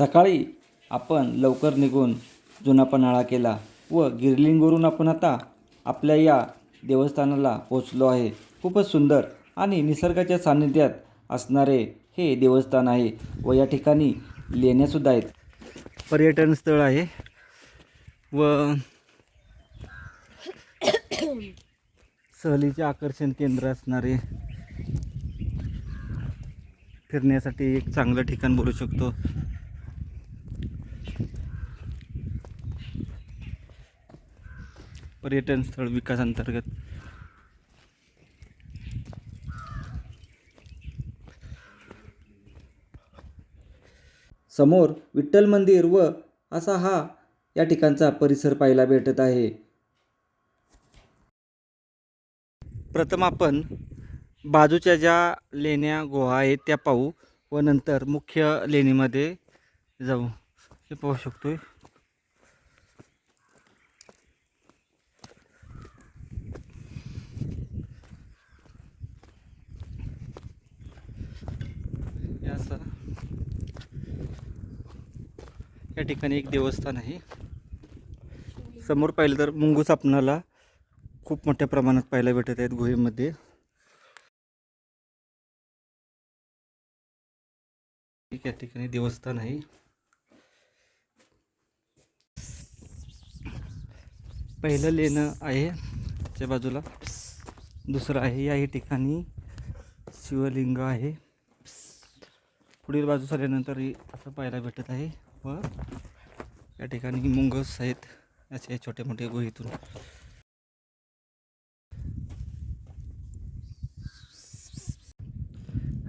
सकाळी आपण लवकर निघून जुना पन्हाळा केला व गिरलिंगवरून आपण आता आपल्या या देवस्थानाला पोचलो आहे. खूपच सुंदर आणि निसर्गाच्या सान्निध्यात असणारे हे देवस्थान आहे व या ठिकाणी लेण्यासुद्धा आहेत. पर्यटन स्थळ आहे व सहलीचे आकर्षण केंद्र असणारे फिरण्यासाठी एक चांगलं ठिकाण बोलू शकतो. पर्यटन स्थळ विकास अंतर्गत समोर विठ्ठल मंदिर व असा हा या ठिकाणचा परिसर पाहायला भेटत आहे. प्रथम आपण बाजूच्या ज्या लेण्या गुहा आहेत त्या पाहू व नंतर मुख्य लेणीमध्ये जाऊ. हे पाहू शकतो हे असं या ठिकाणी एक देवस्थान आहे. समोर पाहिलं तर मुंगूस आपणाला खूप मोठ्या प्रमाणात पाहायला भेटत आहेत गुहेमध्ये. या ठिकाणी देवस्थान आहे. पहिलं लेणं आहे त्याच्या बाजूला. दुसरं आहे याही ठिकाणी शिवलिंग आहे. पुढील बाजूस आल्यानंतर असं पाहायला भेटत आहे. व या ठिकाणी मुंगस आहेत. असे छोटे मोठे गुहेतून.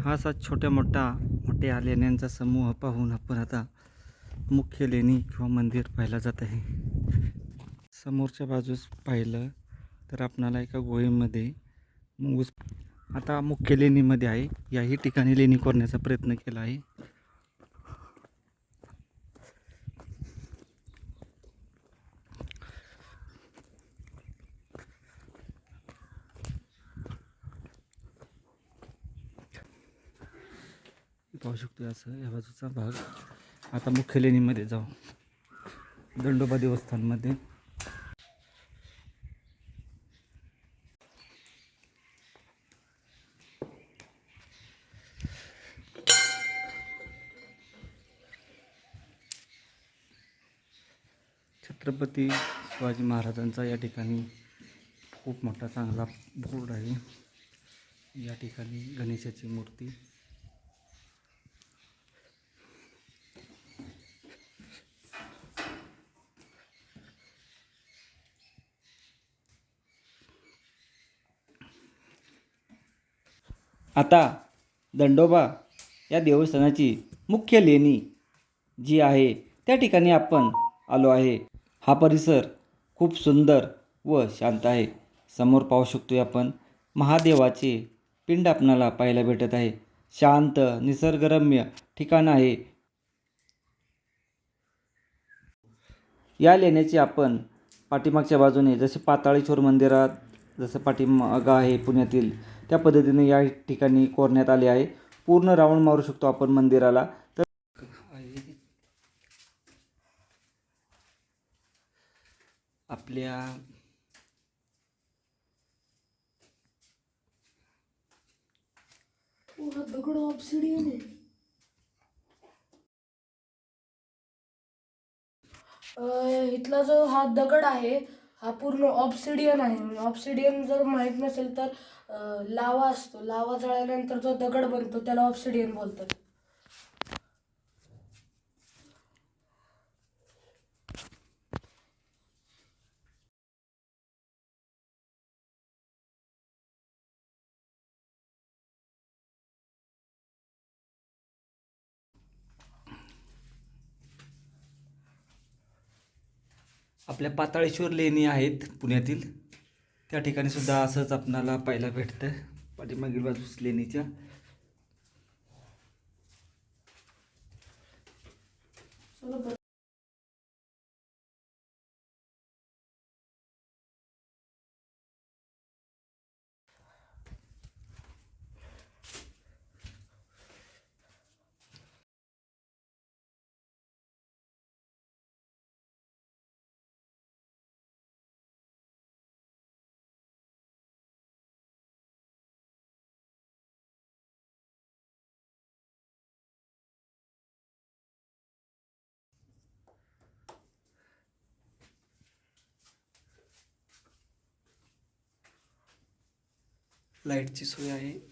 हा असा छोट्या मोठा मोठ्या लेण्यांचा समूह पाहून आपण आता मुख्य लेणी किंवा मंदिर पाहायला जात आहे. समोरच्या बाजूस पाहिलं तर आपणाला एका गोहेमध्ये मुंगूस आता मुख्य लेणीमध्ये आहे. याही ठिकाणी लेणी करण्याचा प्रयत्न केला आहे. पाहू शकतो असं या बाजूचा भाग. आता मुख्य लेणीमध्ये जाऊ. दंडोबा देवस्थानमध्ये. छत्रपती शिवाजी महाराजांचा या ठिकाणी खूप मोठा चांगला बोर्ड आहे. या ठिकाणी गणेशाची मूर्ती. आता दंडोबा या देवस्थानाची मुख्य लेणी जी आहे त्या ठिकाणी आपण आलो आहे. हा परिसर खूप सुंदर व शांत आहे. समोर पाहू शकतोय आपण महादेवाचे पिंड आपणाला पाहायला भेटत आहे. शांत निसर्गरम्य ठिकाण आहे. या लेण्याची आपण पाठीमागच्या बाजूने जसे पाताळेश्वर मंदिरात जसं पाठीमागं आहे पुण्यातील त्या पद्धतीने या ठिकाणी कोरण्यात आले आहे. पूर्ण राऊंड मारू शकतो आपण मंदिराला. तर आपल्या दगड ऑप्सिडियन आहे. इथला जो हा दगड आहे हा पूर्ण ऑप्सिडियन आहे. म्हणजे ऑप्सिडियन जर माहीत नसेल तर लावा असतो. लावा जळल्यानंतर जो दगड बनतो त्याला ऑप्सिडियन बोलतात. आपल्या पाताळेश्वर लेणी आहेत पुण्यातील. त्या ठिकाणी सुद्धा असंच आपणाला पाहायला भेटतं पाठीमागील बाजूस लेणीच्या चला लाईटची सोय आहे.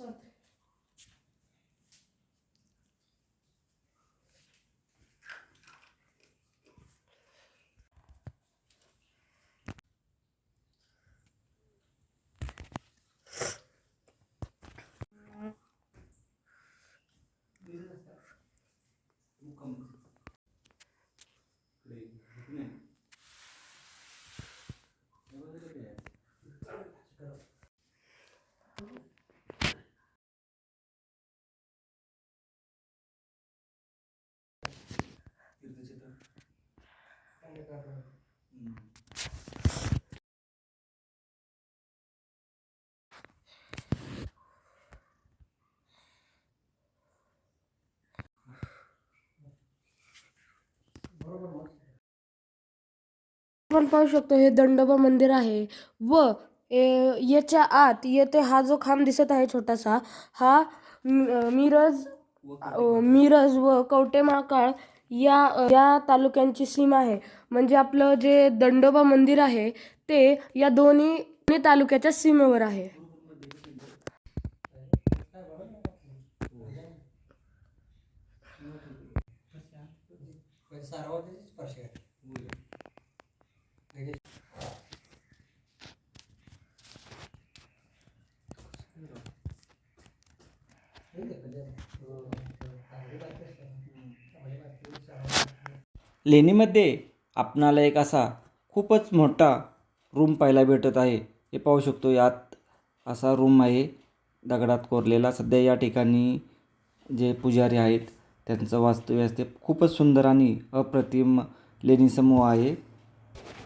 Só आपण पाहू शकतो हे दंडोबा मंदिर आहे व याच्या आत येथे हा जो खांब दिसत आहे छोटासा हा मिरज मिरज व कवटे महाकाळ या या तालुक्यांची सीमा आहे. म्हणजे आपलं जे दंडोबा मंदिर आहे ते या दोन्ही दोन्ही तालुक्याच्या सीमेवर आहे. लेणीमध्ये आपणाला एक असा खूपच मोठा रूम पाहायला भेटत आहे. हे पाहू शकतो यात असा रूम आहे दगडात कोरलेला. सध्या या ठिकाणी जे पुजारी आहेत त्यांचं वास्तव्य खूपच सुंदर आणि अप्रतिम लेणी समूह आहे.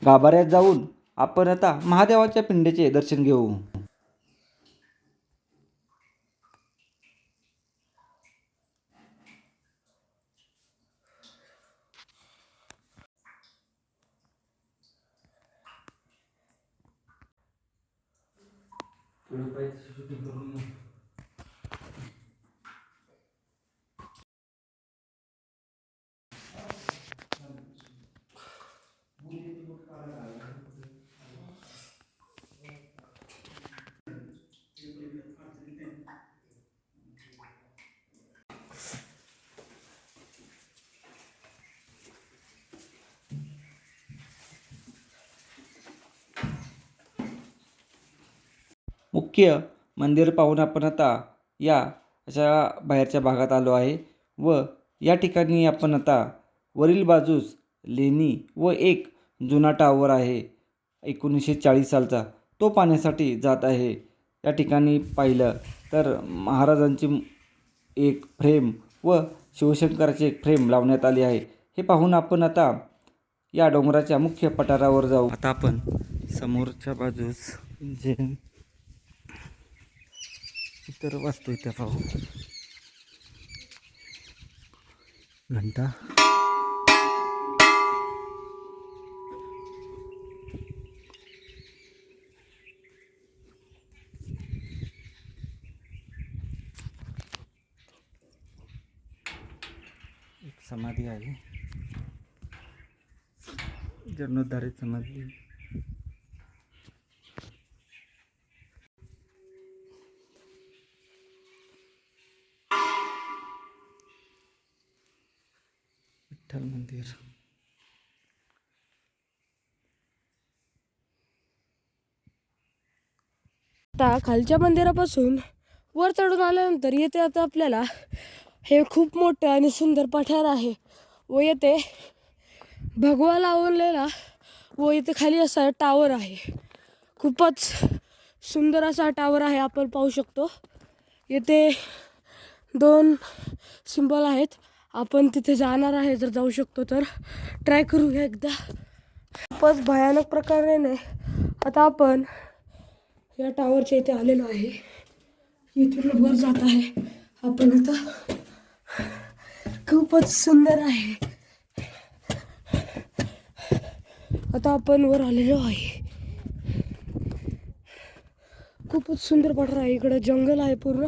गाभाऱ्यात जाऊन आपण आता महादेवाच्या पिंडेचे दर्शन घेऊ. Pero para isso, eu tenho. मुख्य मंदिर पाहून आपण आता या अशा बाहेरच्या भागात आलो आहे व या ठिकाणी आपण आता वरील बाजूस लेणी व एक जुना टावर आहे एकोणीसशे चाळीस सालचा. तो पाहण्यासाठी जात आहे. या ठिकाणी पाहिलं तर महाराजांची एक फ्रेम व शिवशंकराची एक फ्रेम लावण्यात आली आहे. हे पाहून आपण आता या डोंगराच्या मुख्य पठारावर जाऊ. आता आपण समोरच्या बाजूस जे तर वाचतो त्या पाहू. घंटा. एक समाधी आहे. जीर्णोद्धारित समाधी. मंदिर आता खालच्या मंदिरापासून वर चढून आल्यानंतर येथे आता आपल्याला. हे खूप मोठं आणि सुंदर पठार आहे. व येथे भगवा लावलेला व इथे खाली असा टावर आहे. खूपच सुंदर असा टावर आहे आपण पाहू शकतो. येथे दोन सिंबल आहेत. आपण तिथे जाणार आहे जर जाऊ शकतो तर. ट्राय करूया एकदा. खूपच भयानक प्रकारे नाही. आता आपण या टावरच्या इथे आलेलो आहे. इथून वर जात आहे. आपण आता खूपच सुंदर आहे. आता आपण वर आलेलो आहे. खूपच सुंदर पठार आहे. इकडं जंगल आहे पूर्ण.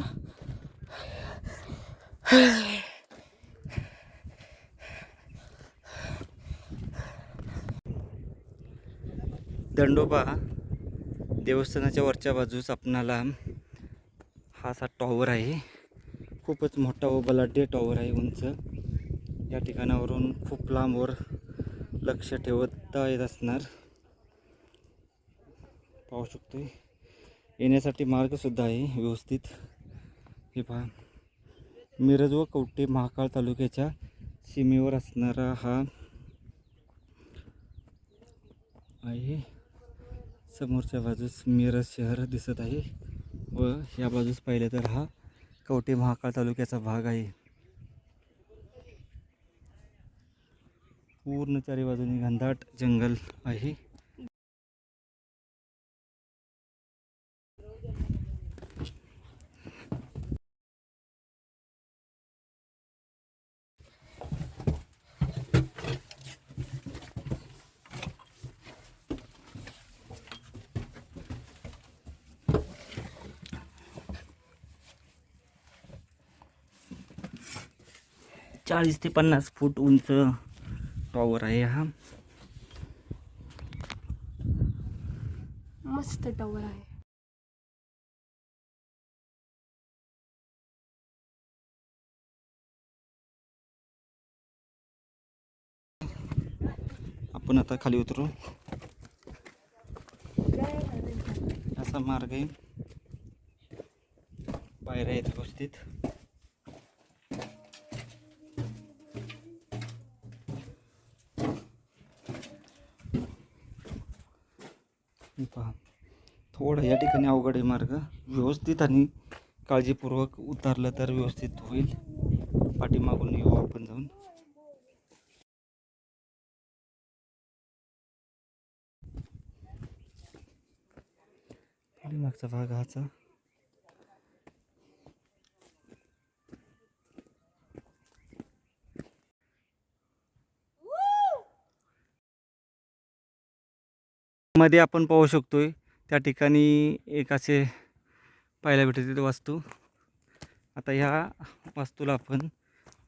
दंडोबा देवस्थानाच्या वरच्या बाजूस आपणाला हा असा टॉवर आहे. खूपच मोठा व बलाढ्य टॉवर आहे उंच. या ठिकाणावरून खूप लांबवर लक्ष ठेवता येत असणार. पाहू शकतो येण्यासाठी मार्गसुद्धा आहे व्यवस्थित. हे पहा. मिरज व कवटे महाकाळ तालुक्याच्या सीमेवर असणारा हा आहे. समोरच्या बाजूस मिरज शहर दिसत आहे व या बाजूस पाहिलं तर हा कवटे महाकाळ तालुक्याचा भाग आहे. पूर्ण चारी बाजूने घनदाट जंगल आहे. चाळीस ते पन्नास फूट उंच टॉवर आहे हा. मस्त टावर आहे. आपण आता खाली उतरू. असा मार्ग आहे. पायऱ्या आहेत व्यवस्थित. पहा. थोडं या ठिकाणी अवघड आहे मार्ग. व्यवस्थित आणि काळजीपूर्वक उतारलं तर व्यवस्थित होईल. पाठीमागून येऊ आपण जाऊन. मागचा भाग हाचा. मध्ये आपण पाहू शकतोय त्या ठिकाणी एक असे पाहायला भेटते वास्तू. आता ह्या वास्तूला आपण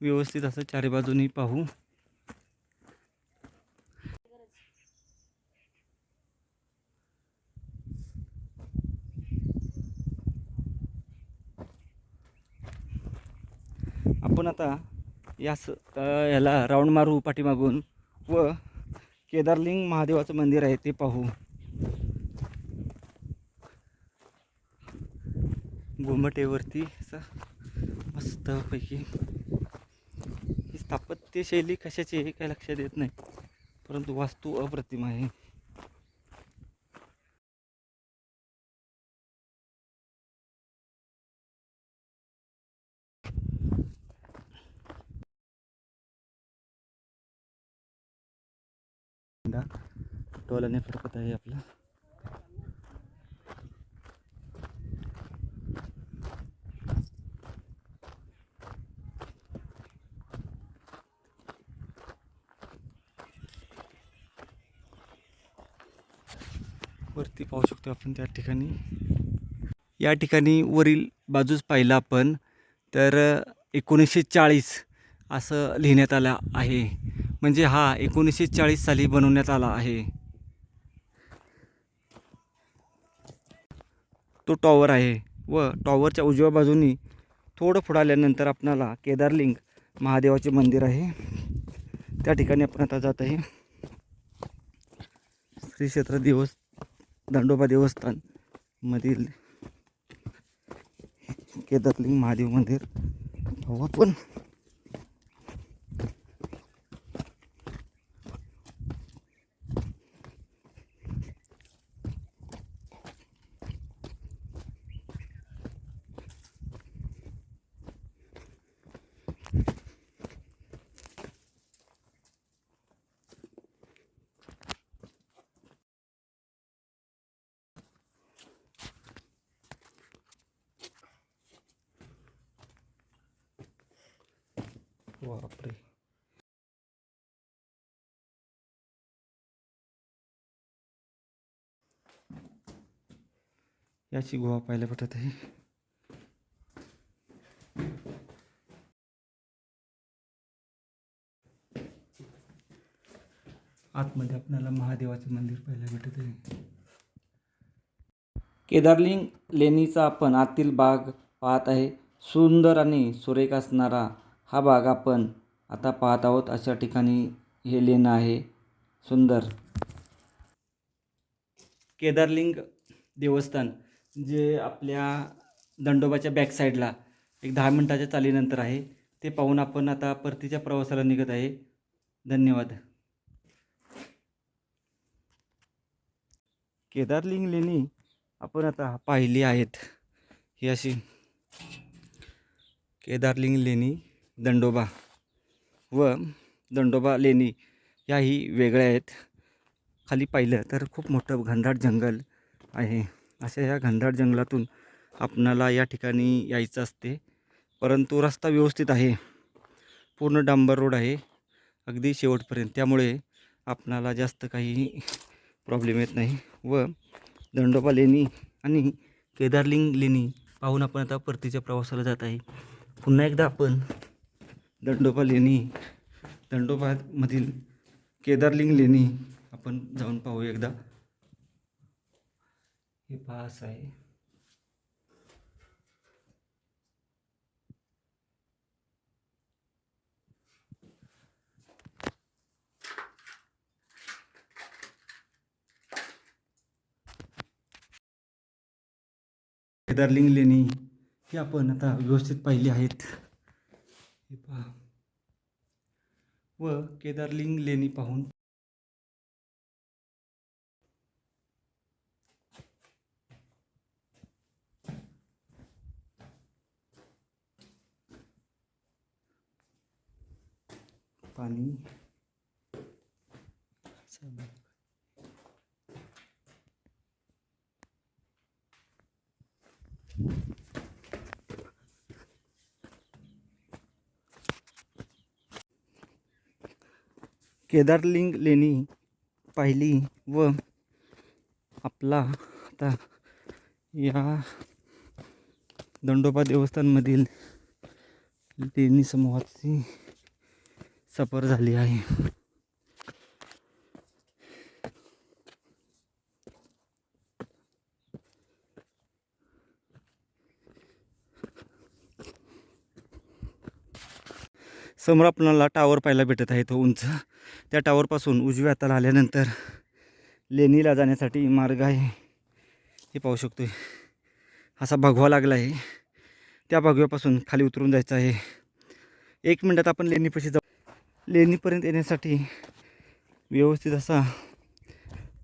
व्यवस्थित असं चारी बाजूनी पाहू. आपण आता यास अ, याला राऊंड मारू पाठीमागून व केदारलिंग महादेवाचं मंदिर आहे ते पाहू. घुमटेवरती असं मस्तपैकी. ही स्थापत्यशैली कशाची आहे काय लक्षात येत नाही परंतु वास्तू अप्रतिम आहे. टोलाने फडकत आहे आपला. वरती पाहू शकतो आपण त्या ठिकाणी. या ठिकाणी वरील बाजूस पाहिलं आपण तर एकोणीसशे चाळीस असं लिहिण्यात आलं आहे. म्हणजे हा एकोणीसशे चाळीस साली बनवण्यात आला आहे. तो टॉवर आहे व टॉवरच्या उजव्या बाजूनी थोडं पुढं आल्यानंतर आपणाला केदारलिंग महादेवाचे मंदिर आहे. त्या ठिकाणी आपण आता जात आहे. श्री क्षेत्र देवस् दंडोबा देवस्थान मधील केदारलिंग महादेव मंदिर. पाहू आपण. बापरे. याची गुहा पाहायला भेटत आहे. आतमध्ये आपल्याला महादेवाचे मंदिर पाहायला भेटत आहे. केदारलिंग लेणीचा आपण आतील भाग पाहत आहे. सुंदर आणि सुरेख असणारा हा भाग आपण आता पाहत आहोत. अशा ठिकाणी हे लेणं आहे. सुंदर. केदारलिंग देवस्थान जे आपल्या दंडोबाच्या बॅक साईडला एक दहा मिनटाच्या चालीनंतर आहे. ते पाहून आपण आता परतीच्या प्रवासाला निघत आहे. धन्यवाद. केदारलिंग लेणी आपण आता पाहिली आहेत. ही अशी केदारलिंग लेणी दंडोबा व दंडोबा लेणी याही वेगळ्या आहेत. खाली पाहिलं तर खूप मोठं घनदाट जंगल आहे. अशा या घनदाट जंगलातून आपणाला या ठिकाणी यायचं असते. परंतु रस्ता व्यवस्थित आहे. पूर्ण डांबर रोड आहे. अगदी शेवटपर्यंत. त्यामुळे आपणाला जास्त काही प्रॉब्लेम येत नाही. व दंडोबा लेणी आणि केदारलिंग लेणी पाहून आपण आता परतीच्या प्रवासाला जात आहे. पुन्हा एकदा आपण दंडोबा लेणी दंडोबामधील केदारलिंग लेणी आपण जाऊन पाहू एकदा. हे पहा असं आहे. केदारलिंग लेणी ही आपण आता व्यवस्थित पाहिली आहेत. हे पहा व केदारलिंग लेणी पाहून। पाणी। केदारलिंग लेणी पाहिली व आपला आता या दंडोबा देवस्थानमधील लेणी समूहाची सफर झाली आहे. समोर आपल्याला टावर पाहायला भेटत आहे तो उंच. त्या टावरपासून उजव्या हाताला आल्यानंतर लेणीला जाण्यासाठी मार्ग आहे. हे पाहू शकतो असा भगवा लागला आहे. त्या भगव्यापासून खाली उतरून जायचं आहे. एक मिनटात आपण लेणीपाशी जाऊ. लेणीपर्यंत येण्यासाठी व्यवस्थित असा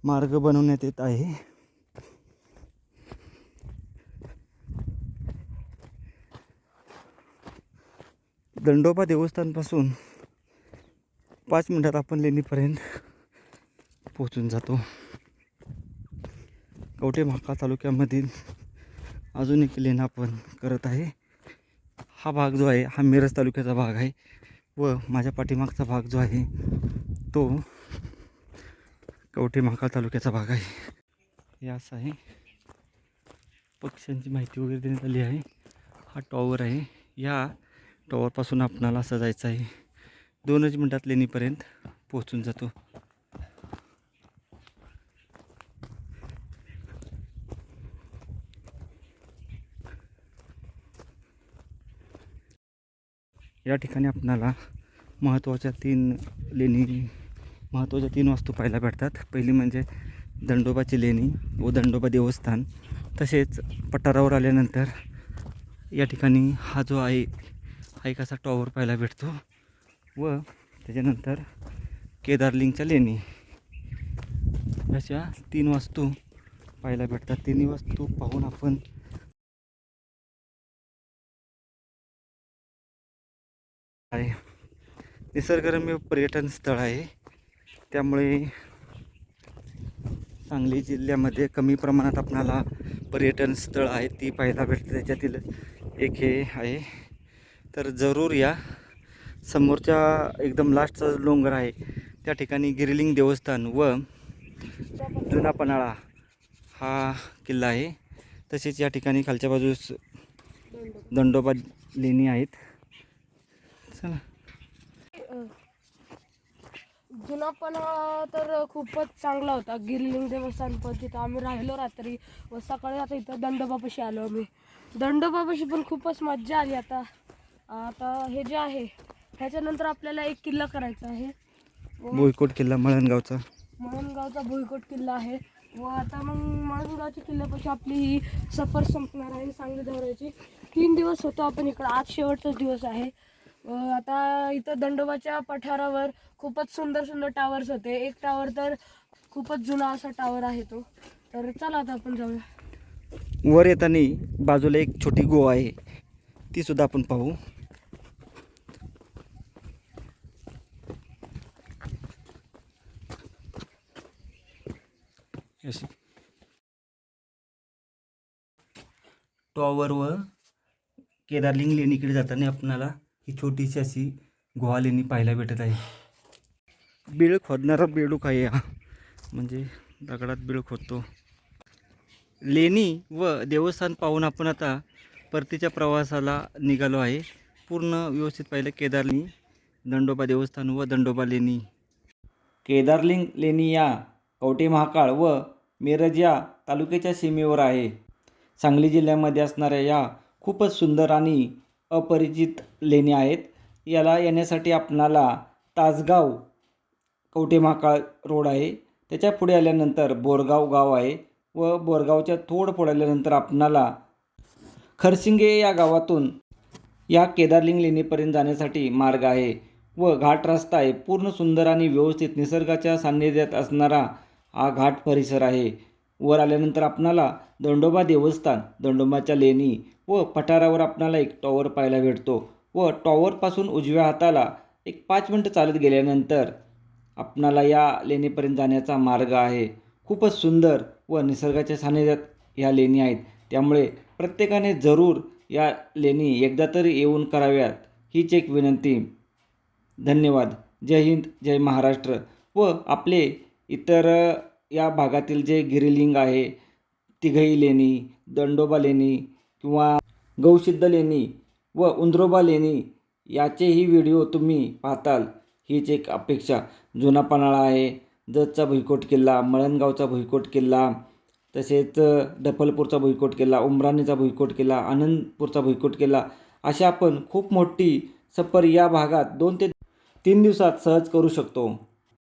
मार्ग बनवण्यात येत आहे. दंडोबा देवस्थानपासून पाच मिनटात आपण लेणीपर्यंत पोचून जातो. कवठे महाकाळ तालुक्यामधील अजून एक लेण आपण करत आहे. हा भाग जो आहे हा मिरज तालुक्याचा भाग आहे व माझ्या पाठीमागचा भाग जो आहे तो कवठे महाकाळ तालुक्याचा भाग आहे. हे असं आहे. पक्ष्यांची माहिती वगैरे देण्यात आली आहे. हा टॉवर आहे. या टॉवरपासून आपणाला असं जायचं आहे. दोनच मिनटात लेणीपर्यंत पोहोचून जातो. या ठिकाणी आपणाला महत्त्वाच्या तीन लेणी महत्त्वाच्या तीन वास्तू पाहायला भेटतात. पहिली म्हणजे दंडोबाची लेणी व दंडोबा देवस्थान. तसेच पठारावर आल्यानंतर या ठिकाणी हा जो आहे एक असा टॉवर पाहायला भेटतो. व त्याच्यानंतर केदारलिंगच्या लेणी. अशा तीन वास्तू पाहायला भेटतात. तिन्ही वास्तू पाहून आपण आहे. निसर्गरम्य पर्यटन स्थळ आहे. त्यामुळे सांगली जिल्ह्यामध्ये कमी प्रमाणात आपणाला पर्यटन स्थळ आहे ती पाहायला भेटते. त्याच्यातील एक हे आहे. तर जरूर या. समोरच्या एकदम लास्टचा डोंगर आहे. त्या ठिकाणी गिरिलिंग देवस्थान व जुना पन्हाळा हा किल्ला आहे. तसेच या ठिकाणी खालच्या बाजूस दंडोबा लेणी आहेत. चला. जुना पण तर खूपच चांगला होता. गिरलिंग देवस्थान पण तिथं आम्ही राहिलो रात्री व सकाळी आता इथं दंडोबापाशी आलो आम्ही. दंडोबापाशी पण खूपच मज्जा आली आता. आता हे जे आहे ह्याच्यानंतर आपल्याला एक किल्ला करायचा आहे. व बोईकोट किल्ला मळणगावचा. मळणगावचा भुईकोट किल्ला आहे. व आता मग मळणगावच्या किल्ल्यापाशी आपली ही सफर संपणार आहे सांगली दौऱ्याची. तीन दिवस होतो आपण इकडं आज शेवटचाच दिवस आहे. व आता इथं दंडोबाच्या पठारावर खूपच सुंदर सुंदर टावर्स होते. एक टावर तर खूपच जुना असा टावर आहे तो. तर चला आता आपण जाऊया. वर येताना बाजूला एक छोटी गोवा आहे. ती सुद्धा आपण पाहू. अशी टॉवर व केदारलिंग लेणीकडे जाताना आपणाला ही छोटीशी अशी गुहा लेणी पाहायला भेटत आहे. बिळ खोदणारा बेडूक आहे हा. म्हणजे दगडात बिळ खोदतो. लेणी व देवस्थान पाहून आपण आता परतीच्या प्रवासाला निघालो आहे. पूर्ण व्यवस्थित पाहिलं केदारलिंग दंडोबा देवस्थान व दंडोबा लेणी. केदारलिंग लेणी या कवटे महाकाळ व मिरज या तालुक्याच्या सीमेवर आहे. सांगली जिल्ह्यामध्ये असणाऱ्या या खूपच सुंदर आणि अपरिचित लेणी आहेत. याला येण्यासाठी आपणाला तासगाव कवटे महाकाळ रोड आहे. त्याच्या पुढे आल्यानंतर बोरगाव गाव आहे व बोरगावच्या थोडं पुढे आल्यानंतर आपणाला खरसिंगे या गावातून या केदारलिंग लेणीपर्यंत जाण्यासाठी मार्ग आहे व घाट रस्ता आहे. पूर्ण सुंदर आणि व्यवस्थित निसर्गाच्या सान्निध्यात असणारा हा घाट परिसर आहे. वर आल्यानंतर आपणाला दंडोबा देवस्थान दंडोबाच्या लेणी व पठारावर आपणाला एक टॉवर पाहायला भेटतो व टॉवरपासून उजव्या हाताला एक पाच मिनटं चालत गेल्यानंतर आपणाला या लेणीपर्यंत जाण्याचा मार्ग आहे. खूपच सुंदर व निसर्गाच्या सानिध्यात ह्या लेणी आहेत. त्यामुळे प्रत्येकाने जरूर या लेणी एकदा तरी येऊन कराव्यात हीच एक विनंती. धन्यवाद. जय हिंद जय महाराष्ट्र व आपले इतर या भागातील जे गिरिलिंग आहे तिघई लेणी दंडोबा लेणी किंवा गौसिद्ध लेणी व उंद्रोबा लेणी याचेही व्हिडिओ तुम्ही पाहताल. हीच एक अपेक्षा. जुना पन्हाळा आहे जतचा भुईकोट किल्ला मळणगावचा भुईकोट किल्ला तसेच डफलपूरचा भुईकोट किल्ला उमराणीचा भुईकोट किल्ला आनंदपूरचा भुईकोट किल्ला अशा आपण खूप मोठी सफर या भागात दोन ते तीन दिवसात सहज करू शकतो.